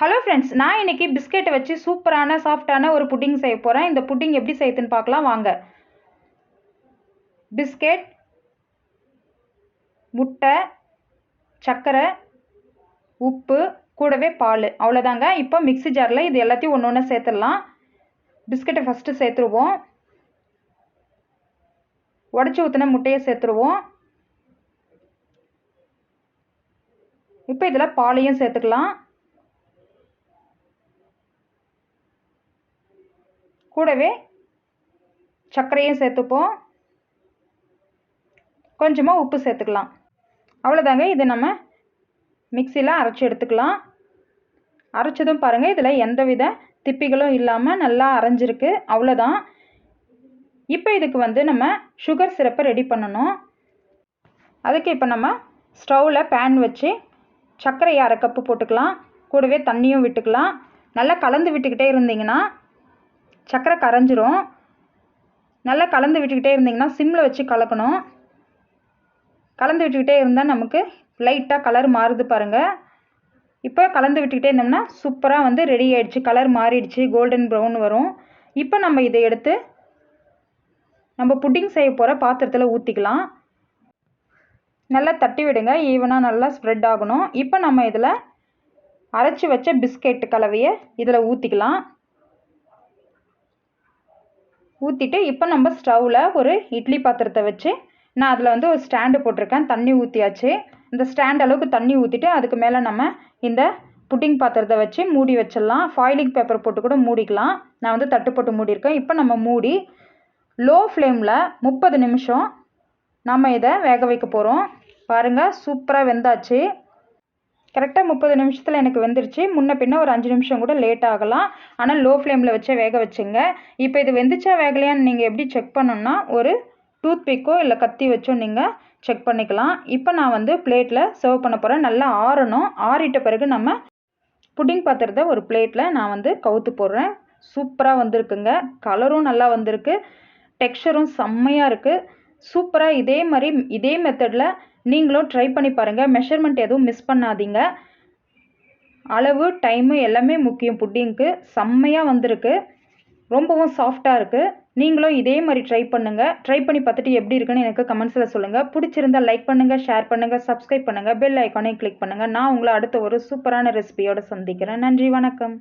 Hello friends நான் இன்னைக்கு பிஸ்கெட்டை வச்சு சூப்பரான சாஃப்டான ஒரு புட்டிங் செய்ய போகிறேன் இந்த புட்டிங் எப்படி செய்யுதுன்னு பார்க்கலாம் வாங்க. பிஸ்கெட் முட்டை சர்க்கரை உப்பு கூடவே பால். அவ்வளோதாங்க இப்போ மிக்ஸி ஜாரில் இது எல்லாத்தையும் ஒன்று ஒன்று சேர்த்துடலாம். பிஸ்கெட்டை ஃபஸ்ட்டு சேர்த்துருவோம். உடச்சி ஊற்றின முட்டையை சேர்த்துருவோம். இப்போ இதில் பாலையும் சேர்த்துக்கலாம். கூடவே சர்க்கரையும் சேர்த்துப்போம். கொஞ்சமாக உப்பு சேர்த்துக்கலாம். அவ்வளோதாங்க இது நம்ம மிக்சியில் அரைச்சி எடுத்துக்கலாம். அரைச்சதும் பாருங்கள் இதில் எந்த வித திப்பிகளும் இல்லாமல் நல்லா அரைஞ்சிருக்கு. அவ்வளோதான் இப்போ இதுக்கு வந்து நம்ம சுகர் சிரப்பை ரெடி பண்ணணும். அதுக்கு இப்போ நம்ம ஸ்டவ்வில் பேன் வச்சு சர்க்கரையை அரை கப்பு போட்டுக்கலாம். கூடவே தண்ணியும் விட்டுக்கலாம். நல்லா கலந்து விட்டுக்கிட்டே இருந்தீங்கன்னா சர்க்கரை கரைஞ்சிரும். நல்லா கலந்து விட்டுக்கிட்டே இருந்தீங்கன்னா சிம்மில் வச்சு கலக்கணும். கலந்து விட்டுக்கிட்டே இருந்தால் நமக்கு லைட்டாக கலர் மாறுது பாருங்கள் இப்போ கலந்து விட்டுக்கிட்டே இருந்தோம்னா சூப்பராக வந்து ரெடி ஆகிடுச்சு கலர் மாறிடுச்சு. கோல்டன் ப்ரௌன் வரும். இப்போ நம்ம இதை எடுத்து நம்ம புட்டிங் செய்ய போகிற பாத்திரத்தில் ஊற்றிக்கலாம் நல்லா தட்டி விடுங்க. ஈவனாக நல்லா ஸ்ப்ரெட் ஆகணும். இப்போ நம்ம இதில் அரைச்சி வச்ச பிஸ்கெட் கலவையை இதில் ஊற்றிக்கலாம் ஊற்றிட்டு இப்போ நம்ம ஸ்டவ்வில் ஒரு இட்லி பாத்திரத்தை வச்சு நான் அதில் வந்து ஒரு ஸ்டாண்டு போட்டிருக்கேன். தண்ணி ஊற்றியாச்சு இந்த ஸ்டாண்ட் அளவுக்கு தண்ணி ஊற்றிட்டு அதுக்கு மேலே நம்ம இந்த புட்டிங் பாத்திரத்தை வச்சு மூடி வச்சிடலாம். ஃபாயிலிங் பேப்பர் போட்டு கூட மூடிக்கலாம். நான் வந்து தட்டு போட்டு மூடியிருக்கேன். இப்போ நம்ம மூடி லோ ஃப்ளேமில் முப்பது நிமிஷம் நம்ம இதை வேக வைக்க போகிறோம் பாருங்கள் சூப்பராக வெந்தாச்சு. கரெக்டாக முப்பது நிமிஷத்தில் எனக்கு வந்துருச்சு. முன்ன பின்ன ஒரு அஞ்சு நிமிஷம் கூட லேட் ஆகலாம். ஆனால் லோ ஃப்ளேமில் வச்சே வேக வச்சுங்க. இப்போ இது வெந்துச்சா வேகலையான்னு நீங்கள் எப்படி செக் பண்ணணும்னா ஒரு டூத் பிக்கோ இல்லை கத்தி வச்சோ நீங்கள் செக் பண்ணிக்கலாம். இப்போ நான் வந்து பிளேட்டில் சர்வ் பண்ண போகிறேன் நல்லா ஆறணும். ஆறிட்ட பிறகு நம்ம புட்டிங் பாத்திரத்தை ஒரு பிளேட்டில் நான் வந்து கவுத்து போடுறேன். சூப்பராக வந்திருக்குங்க. கலரும் நல்லா வந்திருக்கு. டெக்ஸ்சரும் செம்மையாக இருக்குது சூப்பராக இதே மாதிரி இதே மெத்தடில் நீங்களும் ட்ரை பண்ணி பாருங்கள் மெஷர்மெண்ட் எதுவும் மிஸ் பண்ணாதீங்க. அளவு டைமு எல்லாமே முக்கியம். புட்டிங்க்கு செம்மையாக வந்திருக்கு. ரொம்பவும் சாஃப்டாக இருக்குது நீங்களும் இதே மாதிரி ட்ரை பண்ணுங்கள் ட்ரை பண்ணி பார்த்துட்டு எப்படி இருக்குன்னு எனக்கு கமெண்ட்ஸில் சொல்லுங்கள் பிடிச்சிருந்தா லைக் பண்ணுங்கள் ஷேர் பண்ணுங்கள் சப்ஸ்கிரைப் பண்ணுங்கள் பெல் ஐக்கானையும் கிளிக் பண்ணுங்கள் நான் உங்களை அடுத்த ஒரு சூப்பரான ரெசிபியோடு சந்திக்கிறேன். நன்றி வணக்கம்.